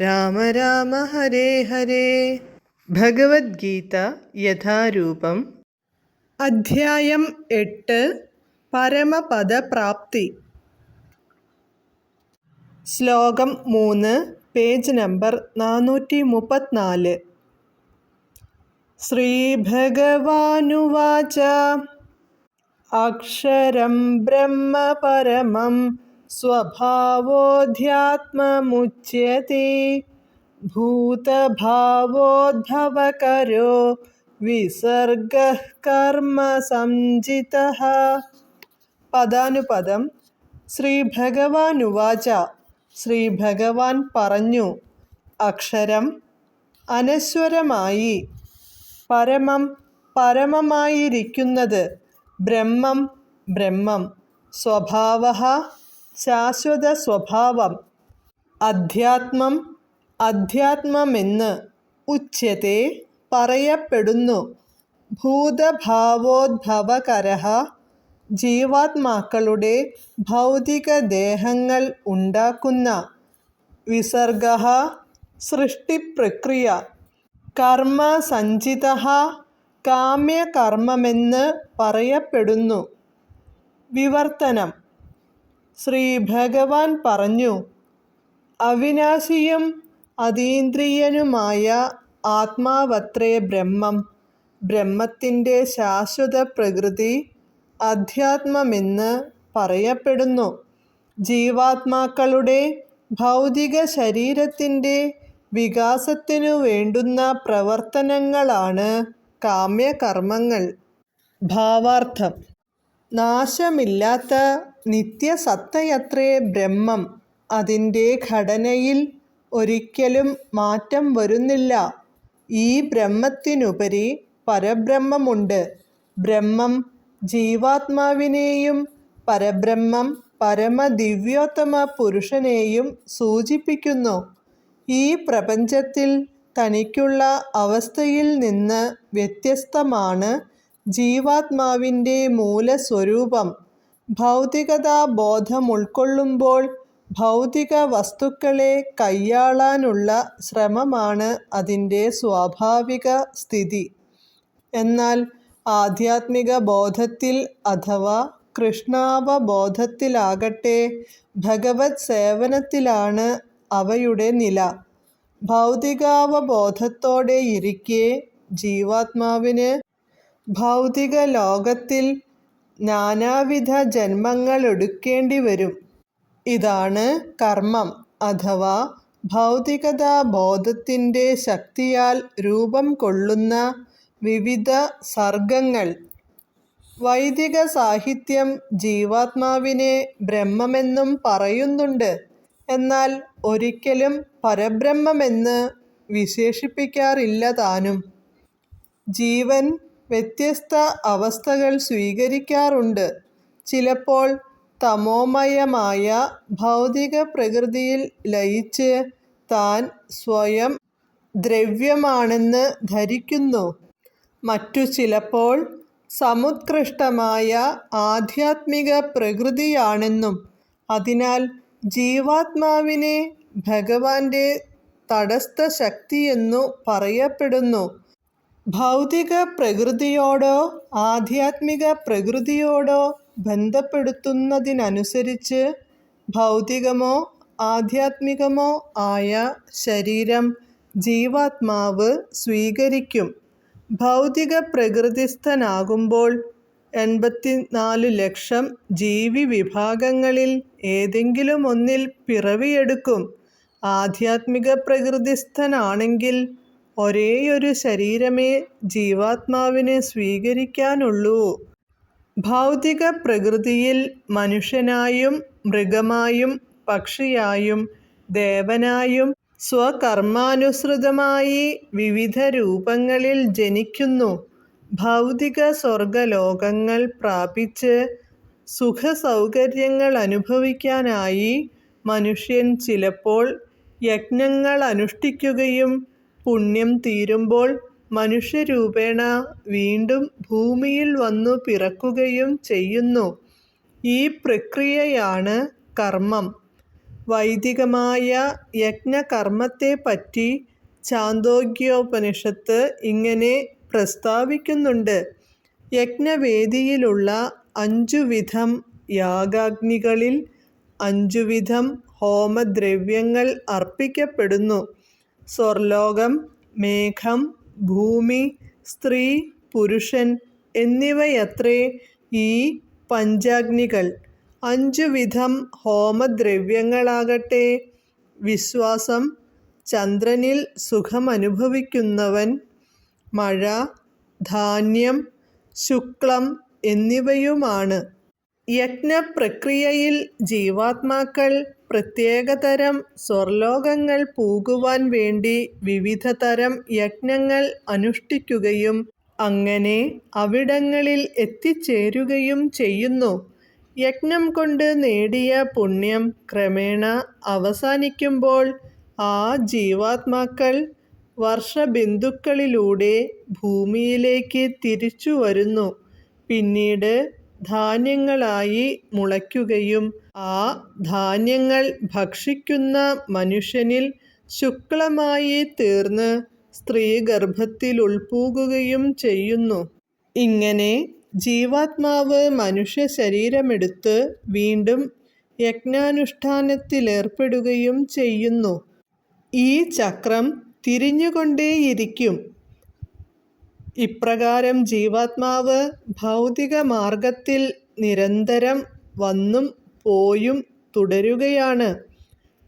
രാമ രാമ ഹരേ ഹരേ. ഭഗവത്ഗീത യഥാരൂപം. അധ്യായം എട്ട്. പരമപദപ്രാപ്തി. ശ്ലോകം മൂന്ന് പേജ് നമ്പർ നാനൂറ്റി മുപ്പത്തിനാല് ശ്രീഭഗവാനുവാച. അക്ഷരം ബ്രഹ്മ പരമം സ്വഭാവോധ്യാത്മമുച്യത്തെ ഭൂതഭാവോദ്ഭവകരോ വിസർഗ കർമ്മ സംജിത. പദാനുപദം ശ്രീ ഉവാച ശ്രീ ഭഗവാൻ പറഞ്ഞു അക്ഷരം അനശ്വരമായി. പരമം പരമമായിരിക്കുന്നത് ബ്രഹ്മം ബ്രഹ്മം. സ്വഭാവ ശാശ്വത സ്വഭാവം അധ്യാത്മം അധ്യാത്മമെന്ന് ഉച്യത്തെ പറയപ്പെടുന്നു. ഭൂതഭാവോദ്ഭവകര ജീവാത്മാക്കളുടെ ഭൗതിക ദേഹങ്ങൾ ഉണ്ടാക്കുന്ന വിസർഗ സൃഷ്ടിപ്രക്രിയ കർമ്മസഞ്ചിത കാമ്യകർമ്മമെന്ന് പറയപ്പെടുന്നു. വിവർത്തനം ശ്രീ ഭഗവാൻ പറഞ്ഞു അവിനാശിയും അതീന്ദ്രിയനുമായ ആത്മാവത്രേ ബ്രഹ്മം. ബ്രഹ്മത്തിന്റെ ശാശ്വത പ്രകൃതി അധ്യാത്മമെന്ന് പറയപ്പെടുന്നു. ജീവാത്മാക്കളുടെ ഭൗതിക ശരീരത്തിന്റെ വികാസത്തിനു വേണ്ടുന്ന പ്രവർത്തനങ്ങളാണ് കാമ്യകർമ്മങ്ങൾ. ഭാവാർത്ഥം. നാശമില്ലാത്ത നിത്യസത്തയത്രേ ബ്രഹ്മം അതിന്റെ ഘടനയിൽ ഒരിക്കലും മാറ്റം വരുന്നില്ല. ഈ ബ്രഹ്മത്തിനുപരി പരബ്രഹ്മമുണ്ട്. ബ്രഹ്മം ജീവാത്മാവിനെയും പരബ്രഹ്മം പരമദിവ്യോത്തമ പുരുഷനെയും സൂചിപ്പിക്കുന്നു. ഈ പ്രപഞ്ചത്തിൽ തനിക്കുള്ള അവസ്ഥയിൽ നിന്ന് വ്യത്യസ്തമാണ് ജീവാത്മാവിന്റെ മൂലസ്വരൂപം ഭൗതികതാ ബോധം ഉൾക്കൊള്ളുമ്പോൾ ഭൗതിക വസ്തുക്കളെ കൈയാളാനുള്ള ശ്രമമാണ് അതിന്റെ സ്വാഭാവിക സ്ഥിതി. എന്നാൽ ആധ്യാത്മിക ബോധത്തിൽ അഥവാ കൃഷ്ണാവബോധത്തിലാകട്ടെ ഭഗവത് സേവനത്തിലാണ് അവയുടെ നില. ഭൗതികാവബോധത്തോടെ ഇരിക്കെ ജീവാത്മാവിന് ഭൗതിക ലോകത്തിൽ നാനാവിധ ജന്മങ്ങൾ എടുക്കേണ്ടി വരും ഇതാണ് കർമ്മം അഥവാ ഭൗതികതാ ബോധത്തിന്റെ ശക്തിയാൽ രൂപം കൊള്ളുന്ന വിവിധ സർഗങ്ങൾ. വൈദിക സാഹിത്യം ജീവാത്മാവിനെ ബ്രഹ്മമെന്നും പറയുന്നുണ്ട്. എന്നാൽ ഒരിക്കലും പരബ്രഹ്മമെന്ന് വിശേഷിപ്പിക്കാറില്ല താനും ജീവൻ വ്യത്യസ്ത അവസ്ഥകൾ സ്വീകരിക്കാറുണ്ട്. ചിലപ്പോൾ തമോമയമായ ഭൗതിക പ്രകൃതിയിൽ ലയിച്ച് താൻ സ്വയം ദ്രവ്യമാണെന്ന് ധരിക്കുന്നു. മറ്റു ചിലപ്പോൾ സമുത്കൃഷ്ടമായ ആധ്യാത്മിക പ്രകൃതിയാണെന്നും അതിനാൽ ജീവാത്മാവിനെ ഭഗവാന്റെ തടസ്ഥ ശക്തിയെന്നു പറയപ്പെടുന്നു. ഭൗതികപ്രകൃതിയോടോ ആധ്യാത്മിക പ്രകൃതിയോടോ ബന്ധപ്പെടുത്തുന്നതിനനുസരിച്ച് ഭൗതികമോ ആധ്യാത്മികമോ ആയ ശരീരം ജീവാത്മാവ് സ്വീകരിക്കും. ഭൗതിക പ്രകൃതിസ്ഥനാകുമ്പോൾ എൺപത്തിനാലു ലക്ഷം ജീവി വിഭാഗങ്ങളിൽ ഏതെങ്കിലും ഒന്നിൽ പിറവിയെടുക്കും. ആധ്യാത്മികപ്രകൃതിസ്ഥനാണെങ്കിൽ ഒരേയൊരു ശരീരമേ ജീവാത്മാവിനെ സ്വീകരിക്കാനുള്ളൂ. ഭൗതിക പ്രകൃതിയിൽ മനുഷ്യനായും മൃഗമായും പക്ഷിയായും ദേവനായും സ്വകർമാനുസൃതമായി വിവിധ രൂപങ്ങളിൽ ജനിക്കുന്നു. ഭൗതിക സ്വർഗലോകങ്ങൾ പ്രാപിച്ച് സുഖസൗകര്യങ്ങൾ അനുഭവിക്കാനായി മനുഷ്യൻ ചിലപ്പോൾ യജ്ഞങ്ങളനുഷ്ഠിക്കുകയും പുണ്യം തീരുമ്പോൾ മനുഷ്യരൂപേണ വീണ്ടും ഭൂമിയിൽ വന്നു പിറക്കുകയും ചെയ്യുന്നു. ഈ പ്രക്രിയയാണ് കർമ്മം. വൈദികമായ യജ്ഞകർമ്മത്തെപ്പറ്റി ചാന്തോഗ്യോപനിഷത്ത് ഇങ്ങനെ പ്രസ്താവിക്കുന്നുണ്ട്. യജ്ഞവേദിയിലുള്ള അഞ്ചുവിധം യാഗാഗ്നികളിൽ അഞ്ചുവിധം ഹോമദ്രവ്യങ്ങൾ അർപ്പിക്കപ്പെടുന്നു. സ്വർലോകം, മേഘം, ഭൂമി, സ്ത്രീ, പുരുഷൻ എന്നിവയത്രേ ഈ പഞ്ചാഗ്നികൾ. അഞ്ചുവിധം ഹോമദ്രവ്യങ്ങളാകട്ടെ വിശ്വാസം, ചന്ദ്രനിൽ സുഖമനുഭവിക്കുന്നവൻ, മഴ, ധാന്യം, ശുക്ലം എന്നിവയുമാണ്. യജ്ഞപ്രക്രിയയിൽ ജീവാത്മാക്കൾ പ്രത്യേകതരം സ്വർലോകങ്ങൾ പൂകുവാൻ വേണ്ടി വിവിധതരം യജ്ഞങ്ങൾ അനുഷ്ഠിക്കുകയും അങ്ങനെ അവിടങ്ങളിൽ എത്തിച്ചേരുകയും ചെയ്യുന്നു. യജ്ഞം കൊണ്ട് നേടിയ പുണ്യം ക്രമേണ അവസാനിക്കുമ്പോൾ ആ ജീവാത്മാക്കൾ വർഷബിന്ദുക്കളിലൂടെ ഭൂമിയിലേക്ക് തിരിച്ചു വരുന്നു പിന്നീട് ധാന്യങ്ങളായി മുളയ്ക്കുകയും ആ ധാന്യങ്ങൾ ഭക്ഷിക്കുന്ന മനുഷ്യനിൽ ശുക്ലമായി തീർന്ന് സ്ത്രീഗർഭത്തിലുൾപ്പൂകുകയും ചെയ്യുന്നു. ഇങ്ങനെ ജീവാത്മാവ് മനുഷ്യ ശരീരമെടുത്ത് വീണ്ടും യജ്ഞാനുഷ്ഠാനത്തിലേർപ്പെടുകയും ചെയ്യുന്നു. ഈ ചക്രം തിരിഞ്ഞുകൊണ്ടേയിരിക്കും. ഇപ്രകാരം ജീവാത്മാവ് ഭൗതിക മാർഗത്തിൽ നിരന്തരം വന്നും പോയും തുടരുകയാണ്.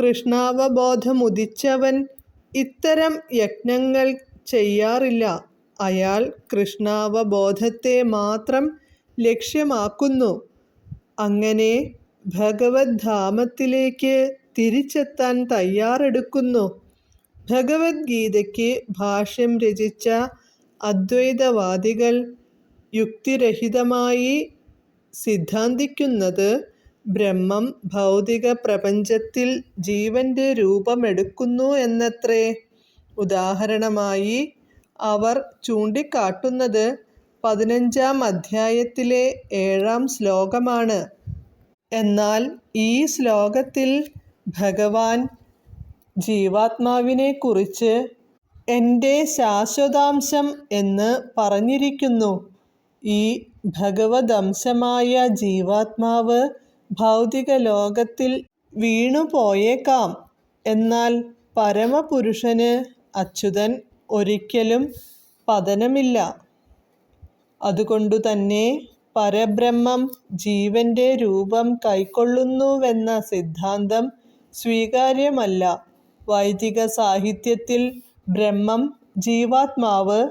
കൃഷ്ണാവബോധമുദിച്ചവൻ ഇത്തരം യജ്ഞങ്ങൾ ചെയ്യാറില്ല. അയാൾ കൃഷ്ണാവബോധത്തെ മാത്രം ലക്ഷ്യമാക്കുന്നു. അങ്ങനെ ഭഗവദ്ധാമത്തിലേക്ക് തിരിച്ചെത്താൻ തയ്യാറെടുക്കുന്നു. ഭഗവത്ഗീതയ്ക്ക് ഭാഷ്യം രചിച്ച അദ്വൈതവാദികൾ യുക്തിരഹിതമായി സിദ്ധാന്തിക്കുന്നത് ബ്രഹ്മം ഭൗതിക പ്രപഞ്ചത്തിൽ ജീവന്റെ രൂപമെടുക്കുന്നു എന്നത്രേ. ഉദാഹരണമായി അവർ ചൂണ്ടിക്കാട്ടുന്നത് പതിനഞ്ചാം അധ്യായത്തിലെ ഏഴാം ശ്ലോകമാണ്. എന്നാൽ ഈ ശ്ലോകത്തിൽ ഭഗവാൻ ജീവാത്മാവിനെക്കുറിച്ച് എന്റെ ശാശ്വതാംശം എന്ന് പറഞ്ഞിരിക്കുന്നു. ഈ ഭഗവദംശമായ ജീവാത്മാവ് ഭൗതിക ലോകത്തിൽ വീണുപോയേക്കാം. എന്നാൽ പരമപുരുഷന് അച്യുതൻ ഒരിക്കലും പതനമില്ല. അതുകൊണ്ടുതന്നെ പരബ്രഹ്മം ജീവന്റെ രൂപം കൈക്കൊള്ളുന്നുവെന്ന സിദ്ധാന്തം സ്വീകാര്യമല്ല. വൈദിക സാഹിത്യത്തിൽ ബ്രഹ്മം ജീവാത്മാവ്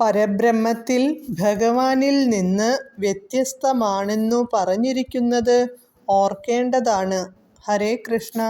പരബ്രഹ്മത്തിൽ ഭഗവാനിൽ നിന്ന് വ്യത്യസ്തമാണെന്നു പറഞ്ഞിരിക്കുന്നത് ഓർക്കേണ്ടതാണ്. ഹരേ കൃഷ്ണ.